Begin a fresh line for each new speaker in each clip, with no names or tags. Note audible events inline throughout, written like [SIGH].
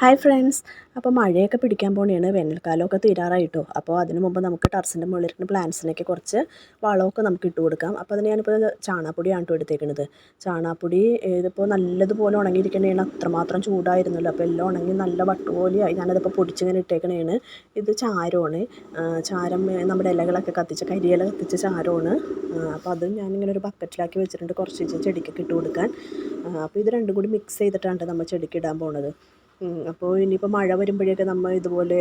Hi friends അപ്പോൾ മഴയൊക്കെ പിടിക്കാൻ പോണിയാണ് വേനൽക്കാലമൊക്കെ തീരാറായിട്ടോ. അപ്പോൾ അതിന് മുമ്പ് നമുക്ക് ടെറസിന്റെ മുകളിലിരിക്കുന്ന പ്ലാന്റ്സിനൊക്കെ കുറച്ച് വളമൊക്കെ നമുക്ക് ഇട്ട് കൊടുക്കാം. അപ്പോൾ അതിന് ഞാനിപ്പോൾ ചാണാപ്പൊടിയാണ് കേട്ടോ എടുത്തേക്കുന്നത് ചാണാപ്പൊടി ഇതിപ്പോൾ നല്ലതുപോലെ ഉണങ്ങിയിരിക്കണേണ്. അത്രമാത്രം ചൂടായിരുന്നല്ലോ. അപ്പോൾ എല്ലാം ഉണങ്ങി നല്ല വട്ടുപോലെയായി. ഞാനതിപ്പോൾ പൊടിച്ചിങ്ങനെ ഇട്ടേക്കണേണ്. ഇത് ചാരമാണ് ചാരം നമ്മുടെ ഇലകളൊക്കെ കത്തിച്ച കരിയില കത്തിച്ച ചാരമാണ് അപ്പോൾ അത് ഞാനിങ്ങനെ ഒരു ബക്കറ്റിലാക്കി വെച്ചിട്ടുണ്ട്. കുറച്ച് ചെടിക്കൊക്കെ ഇട്ട് കൊടുക്കാൻ. അപ്പോൾ ഇത് രണ്ടും കൂടി മിക്സ് ചെയ്തിട്ടാണ് നമ്മൾ ചെടിക്ക് ഇടാൻ പോണത്. അപ്പോൾ ഇനിയിപ്പോൾ മഴ വരുമ്പോഴേക്കും നമ്മൾ ഇതുപോലെ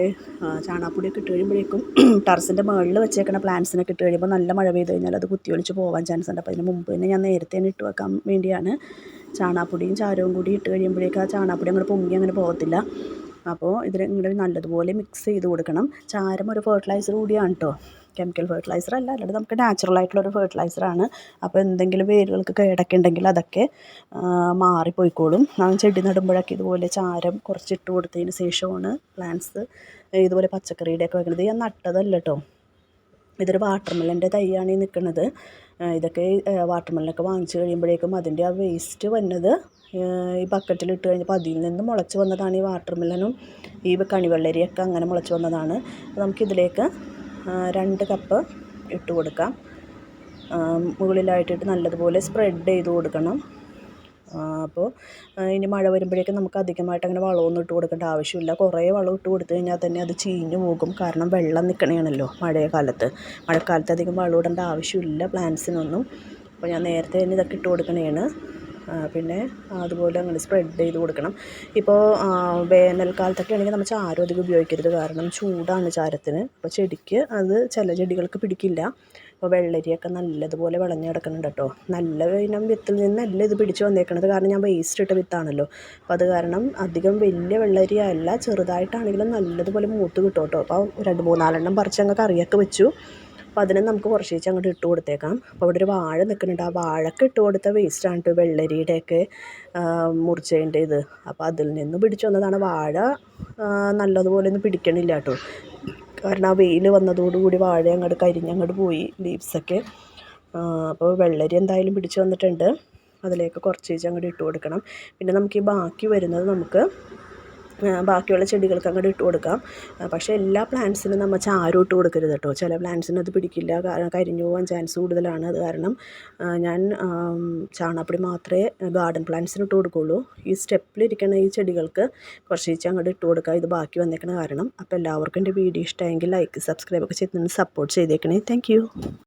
ചാണകപ്പൊടിയൊക്കെ ഇട്ട് കഴിയുമ്പോഴേക്കും [CLEARS THROAT] ടെറസിന്റെ മുകളിൽ വെച്ചേക്കണ പ്ലാന്റ്സിനൊക്കെ ഇട്ട് കഴിയുമ്പോൾ നല്ല മഴ പെയ്ത് കഴിഞ്ഞാൽ അത് കുത്തിയൊലിച്ച് പോകാൻ ചാൻസ് ഉണ്ട്. അപ്പോൾ അതിന് മുമ്പ് തന്നെ ഞാൻ നേരത്തെ തന്നെ ഇട്ട് വെക്കാൻ വേണ്ടിയാണ് ചാണകപ്പൊടിയും ചാരവും കൂടി ഇട്ട് കഴിയുമ്പോഴേക്കും ആ ചാണകപ്പൊടി അങ്ങോട്ട് പൊങ്ങി അങ്ങനെ പോകത്തില്ല. അപ്പോൾ ഇതിൽ ഇങ്ങനെ നല്ലതുപോലെ മിക്സ് ചെയ്ത് കൊടുക്കണം. ചാരം ഒരു ഫെർട്ടിലൈസർ കൂടിയാണ് കേട്ടോ കെമിക്കൽ ഫെർട്ടിലൈസർ അല്ല അല്ലാണ്ട് നമുക്ക് നാച്ചുറൽ ആയിട്ടുള്ള ഒരു ഫെർട്ടിലൈസറാണ് അപ്പോൾ എന്തെങ്കിലും വേരുകൾക്ക് കേടൊക്കെ ഉണ്ടെങ്കിൽ അതൊക്കെ മാറിപ്പോയിക്കോളും. നാം ചെടി നടുമ്പോഴൊക്കെ ഇതുപോലെ ചാരം കുറച്ചിട്ട് കൊടുത്തതിന് ശേഷമാണ് പ്ലാന്റ്സ് ഇതുപോലെ പച്ചക്കറിയുടെയൊക്കെ വെക്കുന്നത് ഞാൻ നട്ടതല്ല കേട്ടോ ഇതൊരു വാട്ടർമെലന്റെ തൈയാണ് ഈ നിൽക്കുന്നത് ഇതൊക്കെ വാട്ടർമെലനൊക്കെ വാങ്ങിച്ച് കഴിയുമ്പോഴേക്കും അതിന്റെ ആ വേസ്റ്റ് വന്നത് ഈ ബക്കറ്റിൽ ഇട്ട് കഴിഞ്ഞപ്പോൾ അതിൽ നിന്ന് മുളച്ച് വന്നതാണ് ഈ വാട്ടർമെലനും. ഈ കണിവെള്ളരിയൊക്കെ അങ്ങനെ മുളച്ച് വന്നതാണ്. നമുക്കിതിലേക്ക് രണ്ട് കപ്പ് ഇട്ട് കൊടുക്കാം. മുകളിലായിട്ടിട്ട് നല്ലതുപോലെ സ്പ്രെഡ് ചെയ്ത് കൊടുക്കണം. അപ്പോൾ ഇനി മഴ വരുമ്പോഴേക്കും നമുക്ക് അധികമായിട്ട് അങ്ങനെ വളമൊന്നും ഇട്ട് കൊടുക്കേണ്ട ആവശ്യമില്ല. കുറേ വളം ഇട്ട് കൊടുത്തു കഴിഞ്ഞാൽ തന്നെ അത് ചീഞ്ഞ് പോകും. കാരണം വെള്ളം നിൽക്കണതാണല്ലോ മഴക്കാലത്ത്. മഴക്കാലത്ത് അധികം വളം ഇടേണ്ട ആവശ്യമില്ല പ്ലാന്റ്സിനൊന്നും അപ്പോൾ ഞാൻ നേരത്തെ തന്നെ ഇതൊക്കെ ഇട്ട് കൊടുക്കണതാണ് പിന്നെ അതുപോലെ അങ്ങനെ സ്പ്രെഡ് ചെയ്ത് കൊടുക്കണം. ഇപ്പോൾ വേനൽക്കാലത്തൊക്കെ ആണെങ്കിൽ നമ്മൾ ചാരം അധികം ഉപയോഗിക്കരുത്. കാരണം ചൂടാണ് ചാരത്തിന്. അപ്പോൾ ചെടിക്ക് അത് ചില ചെടികൾക്ക് പിടിക്കില്ല. അപ്പോൾ വെള്ളരിയൊക്കെ നല്ലതുപോലെ വിളഞ്ഞ് കിടക്കുന്നുണ്ട് കേട്ടോ. നല്ല ഇനം വിത്തിൽ നിന്നല്ല ഇത് പിടിച്ച് വന്നേക്കണത് കാരണം ഞാൻ വേസ്റ്റ് ഇട്ട വിത്താണല്ലോ. അപ്പോൾ അത് കാരണം അധികം വലിയ വെള്ളരി അല്ല ചെറുതായിട്ടാണെങ്കിലും നല്ലതുപോലെ മൂത്ത് കിട്ടും കേട്ടോ. അപ്പോൾ രണ്ട് മൂന്നാലെണ്ണം പറിച്ച് അങ്ങ് കറിയൊക്കെ വെച്ചു. അപ്പോൾ അതിനെ നമുക്ക് കുറച്ചേച്ച് അങ്ങോട്ട് ഇട്ട് കൊടുത്തേക്കാം. അപ്പോൾ അവിടെ ഒരു വാഴ നിൽക്കുന്നുണ്ട്. ആ വാഴക്ക് ഇട്ട് കൊടുത്ത വേസ്റ്റാണ് കേട്ടോ വെള്ളരിയുടെയൊക്കെ മുറിച്ചതിന്റെ ഇത് അപ്പോൾ അതിൽ നിന്ന് പിടിച്ചു വന്നതാണ്. വാഴ നല്ലതുപോലെ ഒന്നും പിടിക്കണില്ല കേട്ടോ. കാരണം ആ വെയിൽ വന്നതോടുകൂടി വാഴ അങ്ങോട്ട് കരിഞ്ഞങ്ങോട്ട് പോയി ലീവ്സൊക്കെ അപ്പോൾ വെള്ളരി എന്തായാലും പിടിച്ചു വന്നിട്ടുണ്ട്. അതിലേക്ക് കുറച്ച് കുറച്ചേച്ച് അങ്ങോട്ട് ഇട്ട് കൊടുക്കണം. പിന്നെ നമുക്ക് ഈ ബാക്കി വരുന്നത് നമുക്ക് ബാക്കിയുള്ള ചെടികൾക്ക് അങ്ങോട്ട് ഇട്ട് കൊടുക്കാം. പക്ഷേ എല്ലാ പ്ലാന്റ്സിനും നമ്മൾ ചാരം ഇട്ട് കൊടുക്കരുത് കേട്ടോ. ചില പ്ലാന്റ്സിന് അത് പിടിക്കില്ല. കാരണം കരിഞ്ഞു പോകാൻ ചാൻസ് കൂടുതലാണ്. അത് കാരണം ഞാൻ ചാണകപ്പൊടി മാത്രമേ ഗാർഡൻ പ്ലാന്റ്സിന് ഇട്ട് കൊടുക്കുകയുള്ളൂ ഈ സ്റ്റെപ്പിലിരിക്കുന്ന ഈ ചെടികൾക്ക് കുറച്ച് അങ്ങോട്ട് ഇട്ട് കൊടുക്കുക ഇത് ബാക്കി വന്നേക്കണ കാരണം. അപ്പോൾ എല്ലാവർക്കും എന്റെ വീഡിയോ ഇഷ്ടമായെങ്കിൽ ലൈക്ക് സബ്സ്ക്രൈബ് ഒക്കെ ചെയ്ത് സപ്പോർട്ട് ചെയ്തേക്കണേ. താങ്ക്